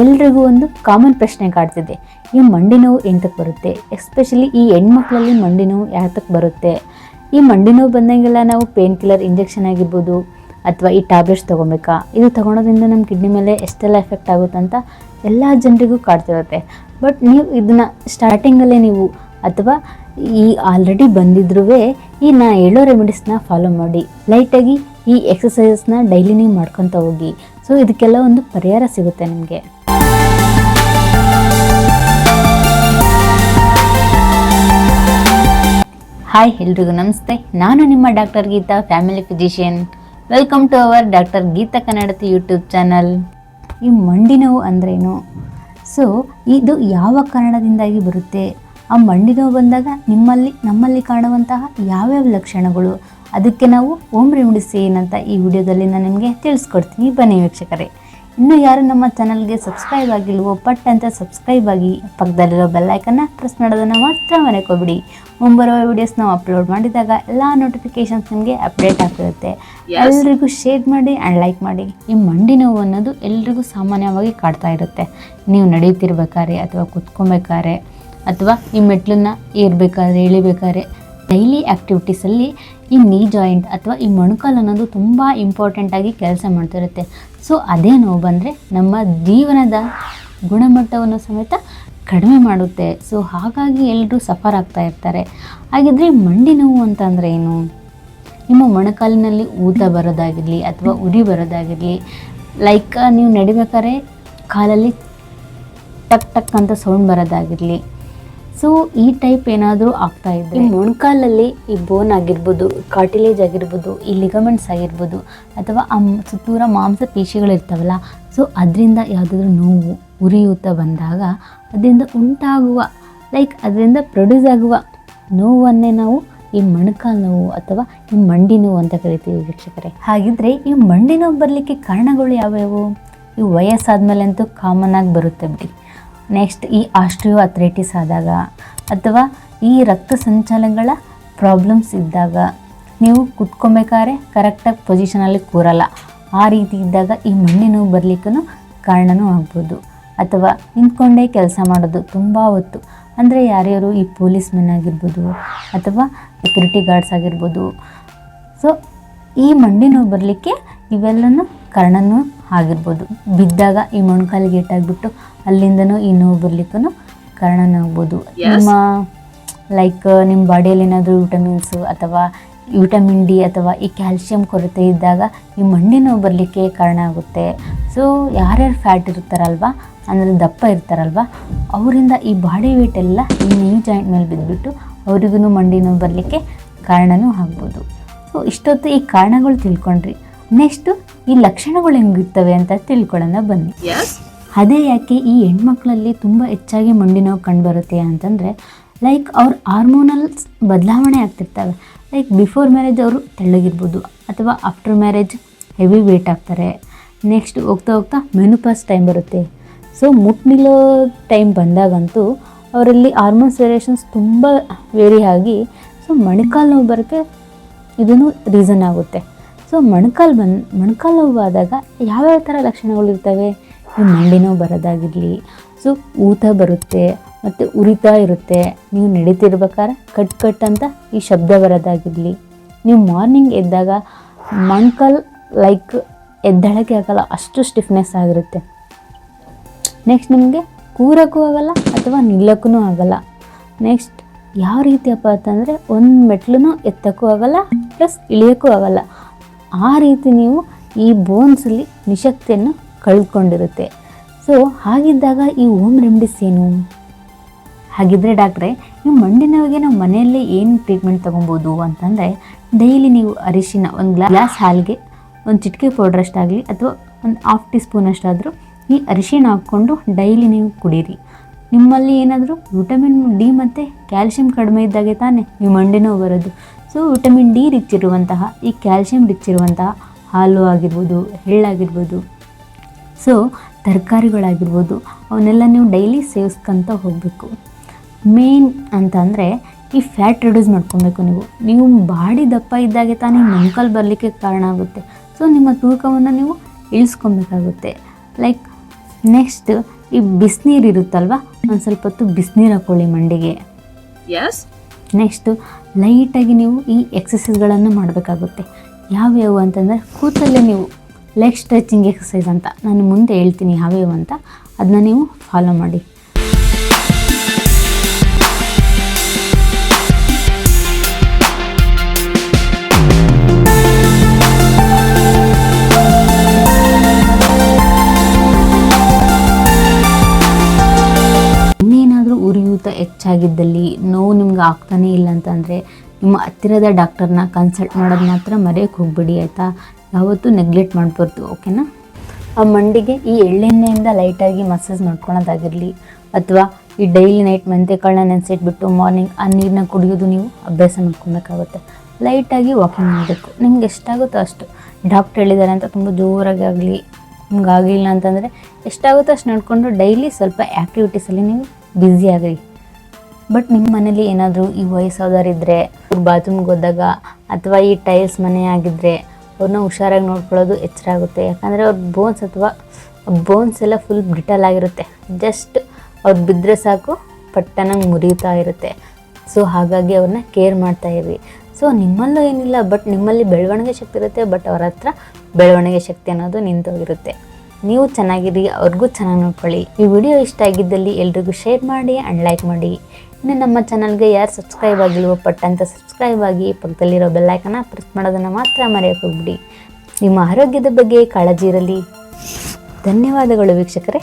ಎಲ್ರಿಗೂ ಒಂದು ಕಾಮನ್ ಪ್ರಶ್ನೆ ಕಾಡ್ತಿದೆ. ಈ ಮಂಡಿ ನೋವು ಎಂತಕ್ಕೆ ಬರುತ್ತೆ? ಎಸ್ಪೆಷಲಿ ಈ ಹೆಣ್ಮಕ್ಳಲ್ಲಿ ಮಂಡಿ ನೋವು ಯಾತಕ್ಕೆ ಬರುತ್ತೆ? ಈ ಮಂಡಿ ನೋವು ಬಂದಂಗೆಲ್ಲ ನಾವು ಪೇನ್ ಕಿಲ್ಲರ್ ಇಂಜೆಕ್ಷನ್ ಆಗಿರ್ಬೋದು, ಅಥವಾ ಈ ಟ್ಯಾಬ್ಲೆಟ್ಸ್ ತೊಗೊಬೇಕಾ? ಇದು ತೊಗೊಳೋದ್ರಿಂದ ನಮ್ಮ ಕಿಡ್ನಿ ಮೇಲೆ ಎಷ್ಟೆಲ್ಲ ಎಫೆಕ್ಟ್ ಆಗುತ್ತೆ ಅಂತ ಎಲ್ಲ ಜನರಿಗೂ ಕಾಡ್ತಿರುತ್ತೆ. ಬಟ್ ನೀವು ಇದನ್ನು ಸ್ಟಾರ್ಟಿಂಗಲ್ಲೇ ನೀವು ಅಥವಾ ಈ ಆಲ್ರೆಡಿ ಬಂದಿದ್ರೂ ಈ ನಾ ಹೇಳೋ ರೆಮಿಡೀಸ್ನ ಫಾಲೋ ಮಾಡಿ. ಲೈಟಾಗಿ ಈ ಎಕ್ಸಸೈಸಸ್ನ ಡೈಲಿ ನೀವು ಮಾಡ್ಕೊತ ಹೋಗಿ. ಸೊ ಇದಕ್ಕೆಲ್ಲ ಒಂದು ಪರಿಹಾರ ಸಿಗುತ್ತೆ ನಿಮಗೆ. ಹಾಯ್, ಎಲ್ರಿಗೂ ನಮಸ್ತೆ. ನಾನು ನಿಮ್ಮ doctor Geetha, family physician welcome to our doctor Geetha Kannadathi YouTube channel. ಈ ಮಂಡಿ ನೋವು ಅಂದ್ರೇನು? ಸೊ ಇದು ಯಾವ ಕಾರಣದಿಂದಾಗಿ ಬರುತ್ತೆ? ಆ ಮಂಡಿ ನೋವು ಬಂದಾಗ ನಿಮ್ಮಲ್ಲಿ, ನಮ್ಮಲ್ಲಿ ಕಾಣುವಂತಹ ಯಾವ್ಯಾವ ಲಕ್ಷಣಗಳು? ಅದಕ್ಕೆ ನಾವು ಓಮ್ ರೆಮಿಡಿಸ್ ಏನಂತ ಈ ವಿಡಿಯೋದಲ್ಲಿ ನಾನು ನಿಮಗೆ ತಿಳಿಸ್ಕೊಡ್ತೀನಿ. ಬನ್ನಿ ವೀಕ್ಷಕರೇ. ಇನ್ನು ಯಾರು ನಮ್ಮ ಚಾನಲ್ಗೆ ಸಬ್ಸ್ಕ್ರೈಬ್ ಆಗಿಲ್ವೋ ಪಟ್ ಅಂತ ಸಬ್ಸ್ಕ್ರೈಬ್ ಆಗಿ ಪಕ್ಕದಲ್ಲಿರೋ ಬೆಲ್ಲೈಕನ್ನ ಪ್ರೆಸ್ ಮಾಡೋದನ್ನು ಮಾತ್ರ ಮನೆಕೋಬಿಡಿ ಮುಂಬರುವ ವಿಡಿಯೋಸ್ ನಾವು ಅಪ್ಲೋಡ್ ಮಾಡಿದಾಗ ಎಲ್ಲ ನೋಟಿಫಿಕೇಶನ್ಸ್ ನಿಮಗೆ ಅಪ್ಡೇಟ್ ಆಗ್ತಿರುತ್ತೆ. ಎಲ್ರಿಗೂ ಶೇರ್ ಮಾಡಿ ಆ್ಯಂಡ್ ಲೈಕ್ ಮಾಡಿ. ಈ ಮಂಡಿ ನೋವು ಅನ್ನೋದು ಎಲ್ರಿಗೂ ಸಾಮಾನ್ಯವಾಗಿ ಕಾಡ್ತಾ ಇರುತ್ತೆ. ನೀವು ನಡೆಯುತ್ತಿರ್ಬೇಕಾದ್ರೆ ಅಥವಾ ಕುತ್ಕೊಬೇಕಾದ್ರೆ ಅಥವಾ ಈ ಮೆಟ್ಲನ್ನ ಏರ್ಬೇಕಾದ್ರೆ ಇಳಿಬೇಕಾದ್ರೆ ಡೈಲಿ ಆ್ಯಕ್ಟಿವಿಟೀಸಲ್ಲಿ ಈ ನೀ ಜಾಯಿಂಟ್ ಅಥವಾ ಈ ಮೊಣಕಾಲು ಅನ್ನೋದು ತುಂಬ ಇಂಪಾರ್ಟೆಂಟಾಗಿ ಕೆಲಸ ಮಾಡ್ತಿರುತ್ತೆ. ಸೊ ಅದೇ ನೋವು ಬಂದರೆ ನಮ್ಮ ಜೀವನದ ಗುಣಮಟ್ಟವನ್ನು ಸಮೇತ ಕಡಿಮೆ ಮಾಡುತ್ತೆ. ಸೊ ಹಾಗಾಗಿ ಎಲ್ಲರೂ ಸಫರ್ ಆಗ್ತಾ ಇರ್ತಾರೆ. ಹಾಗಿದ್ರೆ ಮಂಡಿ ನೋವು ಅಂತಂದರೆ ಏನು? ನಿಮ್ಮ ಮೊಣಕಾಲಿನಲ್ಲಿ ಊತ ಬರೋದಾಗಿರಲಿ ಅಥವಾ ಉರಿ ಬರೋದಾಗಿರಲಿ ಲೈಕ್ ನೀವು ನಡಿಬೇಕಾದ್ರೆ ಕಾಲಲ್ಲಿ ಟಕ್ ಟಕ್ ಅಂತ ಸೌಂಡ್ ಬರೋದಾಗಿರಲಿ ಸೊ ಈ ಟೈಪ್ ಏನಾದರೂ ಆಗ್ತಾ ಇದೆ ಮೊಣಕಾಲಲ್ಲಿ ಈ ಬೋನ್ ಆಗಿರ್ಬೋದು ಕಾರ್ಟಿಲೇಜ್ ಆಗಿರ್ಬೋದು, ಈ ಲಿಗಮೆಂಟ್ಸ್ ಆಗಿರ್ಬೋದು, ಅಥವಾ ಆ ಸುತ್ತೂರ ಮಾಂಸ ಪೇಶಿಗಳಿರ್ತಾವಲ್ಲ ಸೊ ಅದರಿಂದ ಯಾವುದಾದ್ರೂ ನೋವು ಉರಿಯೂತ ಬಂದಾಗ ಅದರಿಂದ ಉಂಟಾಗುವ ಲೈಕ್ ಅದರಿಂದ ಪ್ರೊಡ್ಯೂಸ್ ಆಗುವ ನೋವನ್ನೇ ನಾವು ಈ ಮೊಣಕಾಲು ನೋವು ಅಥವಾ ಈ ಮಂಡಿ ನೋವು ಅಂತ ಕರಿತೀವಿ ವೀಕ್ಷಕರೇ. ಹಾಗಿದ್ರೆ ಈ ಮಂಡಿ ನೋವು ಬರಲಿಕ್ಕೆ ಕಾರಣಗಳು ಯಾವ್ಯಾವು? ಈ ವಯಸ್ಸಾದ್ಮೇಲೆ ಅಂತೂ ಕಾಮನ್ ಆಗಿ ಬರುತ್ತೆ ಬಿಡಿ. ನೆಕ್ಸ್ಟ್ ಈ ಆಸ್ಟ್ರಿಯೋ ಅಥ್ರೈಟಿಸ್ ಆದಾಗ ಅಥವಾ ಈ ರಕ್ತ ಸಂಚಲನಗಳ ಪ್ರಾಬ್ಲಮ್ಸ್ ಇದ್ದಾಗ ನೀವು ಕುತ್ಕೊಬೇಕಾದ್ರೆ ಕರೆಕ್ಟಾಗಿ ಪೊಸಿಷನಲ್ಲಿ ಕೂರಲ್ಲ. ಆ ರೀತಿ ಇದ್ದಾಗ ಈ ಮಂಡಿ ನೋವು ಬರಲಿಕ್ಕೂ ಕಾರಣನೂ ಆಗ್ಬೋದು. ಅಥವಾ ನಿಂತ್ಕೊಂಡೇ ಕೆಲಸ ಮಾಡೋದು ತುಂಬ ಹೊತ್ತು. ಅಂದರೆ ಯಾರ್ಯಾರು ಈ ಪೊಲೀಸ್ ಮೆನ್ ಆಗಿರ್ಬೋದು ಅಥವಾ ಸೆಕ್ಯೂರಿಟಿ ಗಾರ್ಡ್ಸ್ ಆಗಿರ್ಬೋದು. ಸೊ ಈ ಮಂಡಿ ನೋವು ಬರಲಿಕ್ಕೆ ಇವೆಲ್ಲನೂ ಕಾರಣನೂ ಆಗಿರ್ಬೋದು. ಬಿದ್ದಾಗ ಈ ಮೊಣಕಾಲಿಗೆ ಏಟಾಗ್ಬಿಟ್ಟು ಅಲ್ಲಿಂದನೂ ಈ ನೋವು ಬರ್ಲಿಕ್ಕೂ ಕಾರಣನೂ ಆಗ್ಬೋದು. ನಿಮ್ಮ ಲೈಕ್ ನಿಮ್ಮ ಬಾಡಿಯಲ್ಲಿ ಏನಾದರೂ ವಿಟಮಿನ್ಸು ಅಥವಾ ವಿಟಮಿನ್ ಡಿ ಅಥವಾ ಈ ಕ್ಯಾಲ್ಶಿಯಂ ಕೊರತೆ ಇದ್ದಾಗ ಈ ಮಂಡಿ ನೋವು ಬರಲಿಕ್ಕೆ ಕಾರಣ ಆಗುತ್ತೆ. ಸೊ ಯಾರ್ಯಾರು ಫ್ಯಾಟ್ ಇರ್ತಾರಲ್ವ ಅಂದರೆ ದಪ್ಪ ಇರ್ತಾರಲ್ವ ಅವರಿಂದ ಈ ಬಾಡಿ ವೇಟ್ ಎಲ್ಲ ಈ ನೀ ಜಾಯಿಂಟ್ ಮೇಲೆ ಬಿದ್ದುಬಿಟ್ಟು ಅವ್ರಿಗೂ ಮಂಡಿ ನೋವು ಬರಲಿಕ್ಕೆ ಕಾರಣನೂ ಆಗ್ಬೋದು. ಸೊ ಇಷ್ಟೊತ್ತು ಈ ಕಾರಣಗಳು ತಿಳ್ಕೊಂಡ್ರಿ. ನೆಕ್ಸ್ಟು ಈ ಲಕ್ಷಣಗಳು ಹೆಂಗಿರ್ತವೆ ಅಂತ ತಿಳ್ಕೊಳ್ಳೋಣ ಬನ್ನಿ. ಅದೇ ಯಾಕೆ ಈ ಹೆಣ್ಮಕ್ಳಲ್ಲಿ ತುಂಬ ಹೆಚ್ಚಾಗಿ ಮಂಡಿ ನೋವು ಕಂಡುಬರುತ್ತೆ ಅಂತಂದರೆ ಲೈಕ್ ಅವ್ರ ಹಾರ್ಮೋನಲ್ಸ್ ಬದಲಾವಣೆ ಆಗ್ತಿರ್ತವೆ. ಲೈಕ್ ಬಿಫೋರ್ ಮ್ಯಾರೇಜ್ ಅವರು ತೆಳ್ಳಗಿರ್ಬೋದು ಅಥವಾ ಆಫ್ಟರ್ ಮ್ಯಾರೇಜ್ ಹೆವಿ ವೇಟ್ ಆಗ್ತಾರೆ. ನೆಕ್ಸ್ಟ್ ಹೋಗ್ತಾ ಹೋಗ್ತಾ ಮೆನುಪಾಸ್ ಟೈಮ್ ಬರುತ್ತೆ. ಸೊ ಮುಟ್ನಿಲ್ಲೋ ಟೈಮ್ ಬಂದಾಗಂತೂ ಅವರಲ್ಲಿ ಹಾರ್ಮೋನ್ಸ್ ವೇರಿಯೇಷನ್ಸ್ ತುಂಬ ವೇರಿ ಆಗಿ ಸೊ ಮೊಣಕಾಲು ನೋವು ಬರೋಕ್ಕೆ ಇದೂ ರೀಸನ್ ಆಗುತ್ತೆ. ಸೊ ಮೊಣಕಾಲು ಬಂದು, ಮೊಣಕಾಲು ನೋವು ಆದಾಗ ಯಾವ್ಯಾವ ಥರ ಲಕ್ಷಣಗಳು ಇರ್ತವೆ? ಮಂಡಿ ನೋವು ಬರೋದಾಗಿರಲಿ, ಸೊ, ಊತ ಬರುತ್ತೆ, ಮತ್ತು ಉರಿತಾ ಇರುತ್ತೆ. ನೀವು ನಡೀತಿರ್ಬೇಕಾದ್ರೆ ಕಟ್ ಕಟ್ ಅಂತ ಈ ಶಬ್ದ ಬರೋದಾಗಿರಲಿ. ನೀವು ಮಾರ್ನಿಂಗ್ ಎದ್ದಾಗ ಮೊಣಕಾಲು, ಲೈಕ್ ಎದ್ದಳಕ್ಕೆ ಆಗಲ್ಲ, ಅಷ್ಟು ಸ್ಟಿಫ್ನೆಸ್ ಆಗಿರುತ್ತೆ. ನೆಕ್ಸ್ಟ್ ನಿಮಗೆ ಕೂರೋಕ್ಕೂ ಆಗಲ್ಲ ಅಥವಾ ನಿಲ್ಲಕ್ಕೂ ಆಗಲ್ಲ. ನೆಕ್ಸ್ಟ್, ಯಾವ ರೀತಿಯಪ್ಪ ಅಂತಂದರೆ ಒಂದು ಮೆಟ್ಲು ಎತ್ತಕ್ಕೂ ಆಗಲ್ಲ, ಪ್ಲಸ್ ಇಳಿಯೋಕ್ಕೂ ಆಗಲ್ಲ. ಆ ರೀತಿ ನೀವು ಈ ಬೋನ್ಸಲ್ಲಿ ನಿಶಕ್ತಿಯನ್ನು ಕಳ್ಕೊಂಡಿರುತ್ತೆ. ಸೊ ಹಾಗಿದ್ದಾಗ ಈ ಓಮ್ ರೆಮಿಡೀಸ್ ಏನು? ಹಾಗಿದ್ದರೆ ಡಾಕ್ಟ್ರೆ, ನೀವು ಮಂಡಿ ನೋವಿಗೆ ನಾವು ಮನೆಯಲ್ಲೇ ಏನು ಟ್ರೀಟ್ಮೆಂಟ್ ತೊಗೊಬೋದು ಅಂತಂದರೆ, ಡೈಲಿ ನೀವು ಅರಿಶಿನ ಒಂದು ಗ್ಲಾಸ್ ಹಾಲಿಗೆ ಒಂದು ಚಿಟಿಕೆ ಪೌಡರ್ ಅಷ್ಟಾಗಲಿ ಅಥವಾ ಒಂದು ಹಾಫ್ ಟೀ ಸ್ಪೂನ್ ಅಷ್ಟಾದರೂ ಈ ಅರಿಶಿನ ಹಾಕ್ಕೊಂಡು ಡೈಲಿ ನೀವು ಕುಡೀರಿ. ನಿಮ್ಮಲ್ಲಿ ಏನಾದರೂ ವಿಟಮಿನ್ ಡಿ ಮತ್ತು ಕ್ಯಾಲ್ಶಿಯಂ ಕಡಿಮೆ ಇದ್ದಾಗೆ ತಾನೇ ಈ ಮಂಡಿ ನೋವು ಬರೋದು. ಸೊ ವಿಟಮಿನ್ ಡಿ ರಿಚ್ ಇರುವಂತಹ ಈ ಕ್ಯಾಲ್ಶಿಯಂ ರಿಚ್ ಇರುವಂತಹ ಹಾಲು ಆಗಿರ್ಬೋದು, ಎಳ್ಳಾಗಿರ್ಬೋದು ಸೊ ತರಕಾರಿಗಳಾಗಿರ್ಬೋದು, ಅವನ್ನೆಲ್ಲ ನೀವು ಡೈಲಿ ಸೇವಿಸ್ಕೊಂತ ಹೋಗಬೇಕು. ಮೇನ್ ಅಂತ ಅಂದರೆ ಈ ಫ್ಯಾಟ್ ರಿಡ್ಯೂಸ್ ಮಾಡ್ಕೊಬೇಕು ನೀವು. ನೀವು ಬಾಡಿ ದಪ್ಪ ಇದ್ದಾಗೆ ತಾನೇ ಮಂಕಲ್ ಬರಲಿಕ್ಕೆ ಕಾರಣ ಆಗುತ್ತೆ. ಸೊ ನಿಮ್ಮ ತೂಕವನ್ನು ನೀವು ಇಳಿಸ್ಕೊಬೇಕಾಗುತ್ತೆ. ಲೈಕ್ ನೆಕ್ಸ್ಟ್ ಈ ಬಿಸಿನೀರು ಇರುತ್ತಲ್ವ ಒಂದು ಸ್ವಲ್ಪ ಹೊತ್ತು ಬಿಸಿನೀರು ಹಾಕೊಳ್ಳಿ ಮಂಡಿಗೆ. Yes. ನೆಕ್ಸ್ಟು ಲೈಟಾಗಿ ನೀವು ಈ ಎಕ್ಸಸೈಸ್ಗಳನ್ನು ಮಾಡಬೇಕಾಗುತ್ತೆ. ಯಾವ್ಯಾವು ಅಂತಂದರೆ ಕೂತಲ್ಲೇ ನೀವು ಲೆಗ್ ಸ್ಟ್ರೆಚಿಂಗ್ ಎಕ್ಸಸೈಸ್ ಅಂತ ನಾನು ಮುಂದೆ ಹೇಳ್ತೀನಿ ಯಾವ್ಯಾವು ಅಂತ. ಅದನ್ನ ನೀವು ಫಾಲೋ ಮಾಡಿ. ಉರಿಯೂತ ಹೆಚ್ಚಾಗಿದ್ದಲ್ಲಿ ನೋವು ನಿಮ್ಗೆ ಆಗ್ತಾನೇ ಇಲ್ಲ ಅಂತಂದರೆ ನಿಮ್ಮ ಹತ್ತಿರದ ಡಾಕ್ಟರ್ನ ಕನ್ಸಲ್ಟ್ ಮಾಡೋದು ಮಾತ್ರ ಮರೆಯೋಕ್ಕೆ ಹೋಗ್ಬಿಡಿ ಆಯಿತಾ? ಯಾವತ್ತೂ ನೆಗ್ಲೆಕ್ಟ್ ಮಾಡಬಾರ್ದು, ಓಕೆನಾ? ಆ ಮಂಡಿಗೆ ಈ ಎಳ್ಳೆಣ್ಣೆಯಿಂದ ಲೈಟಾಗಿ ಮಸಾಜ್ ಮಾಡ್ಕೊಳೋದಾಗಿರಲಿ ಅಥವಾ ಈ ಡೈಲಿ ನೈಟ್ ಮೆಂತೆಕಾಳನ್ನ ನೆನೆಸಿಟ್ಬಿಟ್ಟು ಮಾರ್ನಿಂಗ್ ಆ ನೀರನ್ನ ಕುಡಿಯೋದು ನೀವು ಅಭ್ಯಾಸ ಮಾಡ್ಕೊಬೇಕಾಗುತ್ತೆ. ಲೈಟಾಗಿ ವಾಕಿಂಗ್ ಮಾಡಬೇಕು. ನಿಮ್ಗೆ ಎಷ್ಟಾಗುತ್ತೋ ಅಷ್ಟು. ಡಾಕ್ಟ್ರ್ ಹೇಳಿದ್ದಾರೆ ಅಂತ ತುಂಬ ಜೋರಾಗಿ ಆಗಲಿ, ನಿಮ್ಗೆ ಆಗಲಿಲ್ಲ ಅಂತಂದರೆ ಎಷ್ಟಾಗುತ್ತೋ ಅಷ್ಟು ನಡ್ಕೊಂಡು ಡೈಲಿ ಸ್ವಲ್ಪ ಆ್ಯಕ್ಟಿವಿಟೀಸಲ್ಲಿ ನೀವು ಬ್ಯುಸಿ ಆಗಲಿ ಬಟ್ ನಿಮ್ಮ ಮನೇಲಿ ಏನಾದರೂ ಈ ವಯಸ್ಸಾದವರಿದ್ದರೆ ಬಾತ್ರೂಮ್ಗೆ ಹೋದಾಗ ಅಥವಾ ಈ ಟೈಲ್ಸ್ ಮನೆ ಆಗಿದ್ದರೆ ಅವ್ರನ್ನ ಹುಷಾರಾಗಿ ನೋಡ್ಕೊಳ್ಳೋದು ಎಚ್ಚರ ಆಗುತ್ತೆ. ಯಾಕಂದರೆ ಅವ್ರ ಬೋನ್ಸ್ ಅಥವಾ ಬೋನ್ಸ್ ಎಲ್ಲ ಫುಲ್ ಬ್ರಿಟಲ್ ಆಗಿರುತ್ತೆ. ಜಸ್ಟ್ ಅವ್ರು ಬಿದ್ದರೆ ಸಾಕು ಪಟ್ಟನಂಗೆ ಮುರಿಯುತ್ತಾ ಇರುತ್ತೆ. ಸೊ ಹಾಗಾಗಿ ಅವ್ರನ್ನ ಕೇರ್ ಮಾಡ್ತಾ ಇರಿ ಸೊ ನಿಮ್ಮಲ್ಲೂ ಏನಿಲ್ಲ ಬಟ್ ನಿಮ್ಮಲ್ಲಿ ಬೆಳವಣಿಗೆ ಶಕ್ತಿ ಇರುತ್ತೆ ಬಟ್ ಅವ್ರ ಹತ್ರ ಬೆಳವಣಿಗೆ ಶಕ್ತಿ ಅನ್ನೋದು ನಿಂತೋಗಿರುತ್ತೆ. ನೀವು ಚೆನ್ನಾಗಿರಿ, ಅವ್ರಿಗೂ ಚೆನ್ನಾಗಿ ನೋಡ್ಕೊಳ್ಳಿ. ಈ ವಿಡಿಯೋ ಇಷ್ಟ ಆಗಿದ್ದಲ್ಲಿ ಎಲ್ರಿಗೂ ಶೇರ್ ಮಾಡಿ ಆ್ಯಂಡ್ ಲೈಕ್ ಮಾಡಿ. ಇನ್ನು ನಮ್ಮ ಚಾನಲ್ಗೆ ಯಾರು ಸಬ್ಸ್ಕ್ರೈಬ್ ಆಗಿಲ್ವೋ ಪಟ್ಟಂತ ಸಬ್ಸ್ಕ್ರೈಬ್ ಆಗಿ ಪಕ್ಕದಲ್ಲಿರೋ ಬೆಲ್ಲೈಕನ್ನ ಪ್ರೆಸ್ ಮಾಡೋದನ್ನು ಮಾತ್ರ ಮರೆಯೋಕೆ ಹೋಗ್ಬಿಡಿ. ನಿಮ್ಮ ಆರೋಗ್ಯದ ಬಗ್ಗೆ ಕಾಳಜಿ ಇರಲಿ. ಧನ್ಯವಾದಗಳು ವೀಕ್ಷಕರೇ.